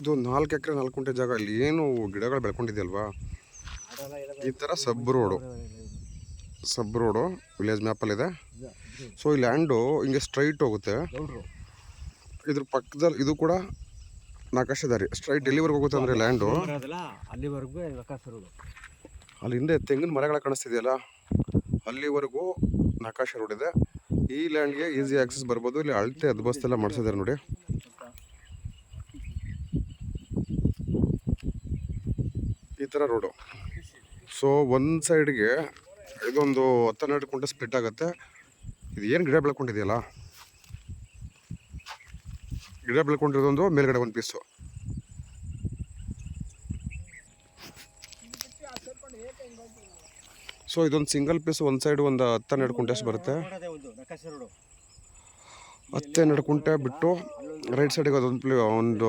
ಇದು ನಾಲ್ಕು ಎಕರೆ ನಾಲ್ಕು ಕುಂಟೆ ಜಾಗ. ಇಲ್ಲಿ ಏನು ಗಿಡಗಳು ಬೆಳ್ಕೊಂಡಿದೆಯಲ್ವಾ? ಈ ಥರ sub road sub road village ಮ್ಯಾಪಲ್ಲಿದೆ so ಈ ಲ್ಯಾಂಡು ಹಿಂಗೆ ಸ್ಟ್ರೈಟ್ ಹೋಗುತ್ತೆ. ಇದ್ರ ಪಕ್ಕದಲ್ಲಿ ಇದು ಕೂಡ ನಾಕಾಶ ದಾರಿ ಸ್ಟ್ರೈಟ್ ಎಲ್ಲಿವರೆಗೆ ಹೋಗುತ್ತೆ ಅಂದರೆ ಲ್ಯಾಂಡು ಅಲ್ಲಿವರೆಗೂ ಅಲ್ಲಿ ಹಿಂದೆ ತೆಂಗಿನ ಮರಗಳ ಕಾಣಿಸ್ತಿದೆಯಲ್ಲ ಅಲ್ಲಿವರೆಗೂ ನಾಕಾಶ ರೋಡ್ ಇದೆ. ಈ ಲ್ಯಾಂಡ್ಗೆ ಈಸಿ ಆಕ್ಸೆಸ್ ಬರ್ಬೋದು. ಇಲ್ಲಿ ಅಳತೆ ಅದ್ಬಸ್ತೆಲ್ಲ ಮಾಡಿಸಿದ್ದಾರೆ ನೋಡಿ. ಈ ಥರ ರೋಡು ಸೊ ಒಂದು ಸೈಡ್ಗೆ ಇದೊಂದು ಹತ್ತೆರಡು ಕುಂಟೆ ಸ್ಪ್ಲಿಟ್ ಆಗುತ್ತೆ. ಇದು ಏನು ಗಿಡ ಬೆಳ್ಕೊಂಡಿದೆಯಲ್ಲ? ಗಿಡ ಬೆಳ್ಕೊಂಡಿರೋದೊಂದು ಮೇಲ್ಗಡೆ ಒಂದು ಪೀಸು ಸೊ ಇದೊಂದು ಸಿಂಗಲ್ ಪೀಸ್ ಒಂದು ಸೈಡ್ ಒಂದು ಹತ್ತೆರಡು ಕುಂಟೆ ಅಷ್ಟು ಬರುತ್ತೆ. ಹತ್ತೆರಡು ಕುಂಟೆ ಬಿಟ್ಟು ರೈಟ್ ಸೈಡಿಗೆ ಅದೊಂದು ಪ್ಲೇ ಒಂದು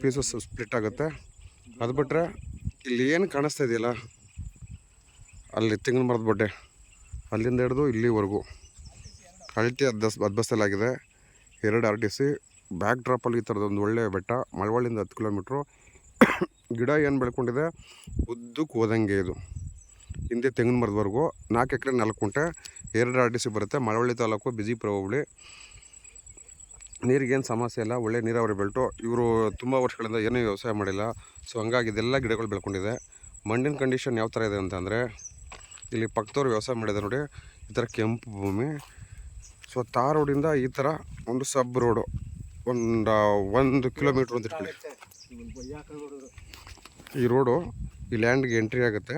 ಪೀಸಸ್ ಸ್ಪ್ಲಿಟ್ ಆಗುತ್ತೆ. ಅದು ಬಿಟ್ಟರೆ ಇಲ್ಲಿ ಏನು ಕಾಣಿಸ್ತಾ ಇದೆಯಲ್ಲ? ಅಲ್ಲಿ ತೆಂಗಿನ ಮರದ ಬಡ್ಡೆ. ಅಲ್ಲಿಂದ ಹಿಡಿದು ಇಲ್ಲಿವರೆಗೂ. ಅಳತಿ ಅದ್ದಸ್ ಅದ್ಬಸ್ತಲಾಗಿದೆ ಎರಡು ಆರ್ ಟಿ ಸಿ, ಬ್ಯಾಕ್ ಡ್ರಾಪಲ್ಲಿ ಈ ಥರದೊಂದು ಒಳ್ಳೆಯ ಬೆಟ್ಟ, ಮಳವಳ್ಳಿಯಿಂದ ಹತ್ತು ಕಿಲೋಮೀಟ್ರು. ಗಿಡ ಏನು ಬೆಳ್ಕೊಂಡಿದೆ? ಉದ್ದಕ್ಕೆ ಹೋದಂಗೆ ಇದು. ಹಿಂದೆ ತೆಂಗಿನ ಮರದವರೆಗೂ ನಾಲ್ಕು ಎಕರೆ ನಾಲ್ಕು ಕುಂಟೆ ಎರಡು ಆರ್ ಟಿ ಸಿ ಬರುತ್ತೆ. ಮಳವಳ್ಳಿ ತಾಲೂಕು ಬಿಜಿಪುರ ಹೋಬಳಿ. ನೀರಿಗೇನು ಸಮಸ್ಯೆ ಇಲ್ಲ, ಒಳ್ಳೆ ನೀರಾವರಿ ಬೆಲ್ಟು. ಇವರು ತುಂಬ ವರ್ಷಗಳಿಂದ ಏನೂ ವ್ಯವಸಾಯ ಮಾಡಿಲ್ಲ. ಸೊ, ಹಂಗಾಗಿ ಇದೆಲ್ಲ ಗಿಡಗಳು ಬೆಳ್ಕೊಂಡಿದೆ. ಮಣ್ಣಿನ ಕಂಡೀಷನ್ ಯಾವ ಥರ ಇದೆ ಅಂತಂದರೆ, ಇಲ್ಲಿ ಪಕ್ಕದವ್ರು ವ್ಯವಸಾಯ ಮಾಡಿದೆ ನೋಡಿ, ಈ ಥರ ಕೆಂಪು ಭೂಮಿ. ಸೊ, ತಾ ರೋಡಿಂದ ಈ ಥರ ಒಂದು ಸಬ್ ರೋಡು, ಒಂದು ಒಂದು ಕಿಲೋಮೀಟ್ರ್ ಅಂತ ಇಟ್ಕೊಳ್ಳಿ. ಈ ರೋಡು ಈ ಲ್ಯಾಂಡ್ಗೆ ಎಂಟ್ರಿ ಆಗುತ್ತೆ.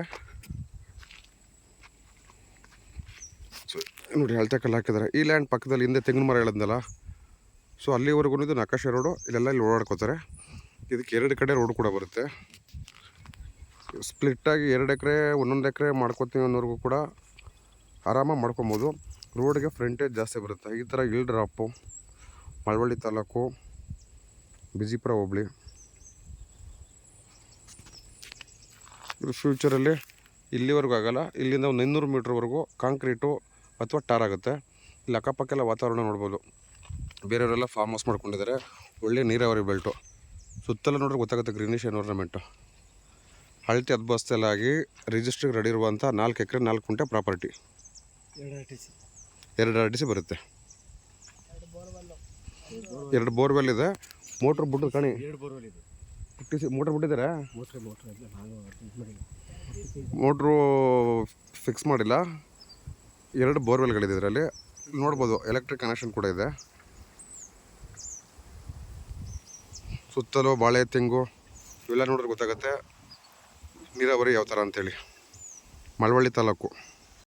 ಸೊ, ನೋಡಿ, ಅಳತೆ ಕಲ್ಲು ಹಾಕಿದ್ದಾರೆ. ಈ ಲ್ಯಾಂಡ್ ಪಕ್ಕದಲ್ಲಿ ಹಿಂದೆ ತೆಂಗಿನ ಮರ ಹೇಳದ್ನಲ್ಲ ಸೊ ಅಲ್ಲಿವರೆಗೂ ಇದು ನಕಾಶೆ ರೋಡು, ಇಲ್ಲೆಲ್ಲ ಇಲ್ಲಿ ಓಡಾಡ್ಕೋತಾರೆ. ಇದಕ್ಕೆ ಎರಡು ಕಡೆ ರೋಡ್ ಕೂಡ ಬರುತ್ತೆ. ಸ್ಪ್ಲಿಟ್ಟಾಗಿ ಎರಡು ಎಕರೆ, ಒಂದೊಂದು ಎಕರೆ ಮಾಡ್ಕೋತೀವಿ ಅನ್ನೋರ್ಗೂ ಕೂಡ ಆರಾಮಾಗಿ ಮಾಡ್ಕೊಬೋದು. ರೋಡ್ಗೆ ಫ್ರಂಟೇಜ್ ಜಾಸ್ತಿ ಬರುತ್ತೆ. ಈ ಥರ ಇಲ್ ಡ್ರಾಪು ಮಳವಳ್ಳಿ ತಾಲೂಕು, ಬಿಜಿಪುರ, ಹೋಬಳಿ. ಇದು ಫ್ಯೂಚರಲ್ಲಿ ಇಲ್ಲಿವರೆಗೂ ಆಗೋಲ್ಲ. ಇಲ್ಲಿಂದ ಒಂದು ಇನ್ನೂರು ಮೀಟ್ರ್ವರೆಗೂ ಕಾಂಕ್ರೀಟು ಅಥವಾ ಟಾರ್ ಆಗುತ್ತೆ. ಇಲ್ಲಿ ಅಕ್ಕಪಕ್ಕ ಎಲ್ಲ ವಾತಾವರಣ ನೋಡ್ಬೋದು. ಬೇರೆಯವರೆಲ್ಲ ಫಾರ್ಮ್ ಹೌಸ್ ಮಾಡ್ಕೊಂಡಿದ್ದಾರೆ ಒಳ್ಳೆ ನೀರಾವರಿ ಬೆಲ್ಟು ಸುತ್ತಲೂ ನೋಡ್ರೆ ಗೊತ್ತಾಗುತ್ತೆ ಗ್ರೀನಿಶ್ ಎನ್ವರ್ನಮೆಂಟು ಅಳತೆ ಅದ್ಬಸ್ತಲಾಗಿ ರಿಜಿಸ್ಟ್ರಿಗೆ ರೆಡಿ ಇರುವಂಥ ನಾಲ್ಕು ಎಕರೆ ನಾಲ್ಕು ಕುಂಟೆ ಪ್ರಾಪರ್ಟಿ ಎರಡು ಆರ್ ಟಿ ಸಿ ಬರುತ್ತೆ. ಎರಡು ಬೋರ್ವೆಲ್ ಇದೆ. ಮೋಟ್ರ್ ಬಿಟ್ಟು ಕಣಿ. ಮೋಟ್ರ್ ಬಿಟ್ಟಿದ್ದಾರೆ ಮೋಟ್ರು ಫಿಕ್ಸ್ ಮಾಡಿಲ್ಲ. ಎರಡು ಬೋರ್ವೆಲ್ಗಳಿದೆ ಇದರಲ್ಲಿ. ನೋಡ್ಬೋದು ಎಲೆಕ್ಟ್ರಿಕ್ ಕನೆಕ್ಷನ್ ಕೂಡ ಇದೆ. ಸುತ್ತಲೂ ಬಾಳೆ ತೆಂಗು ಇವೆಲ್ಲ ನೋಡಿದ್ರೆ ಗೊತ್ತಾಗುತ್ತೆ ನೀರಾವರಿ ಯಾವ ಥರ ಅಂತೇಳಿ. ಮಳವಳ್ಳಿ ತಾಲೂಕು.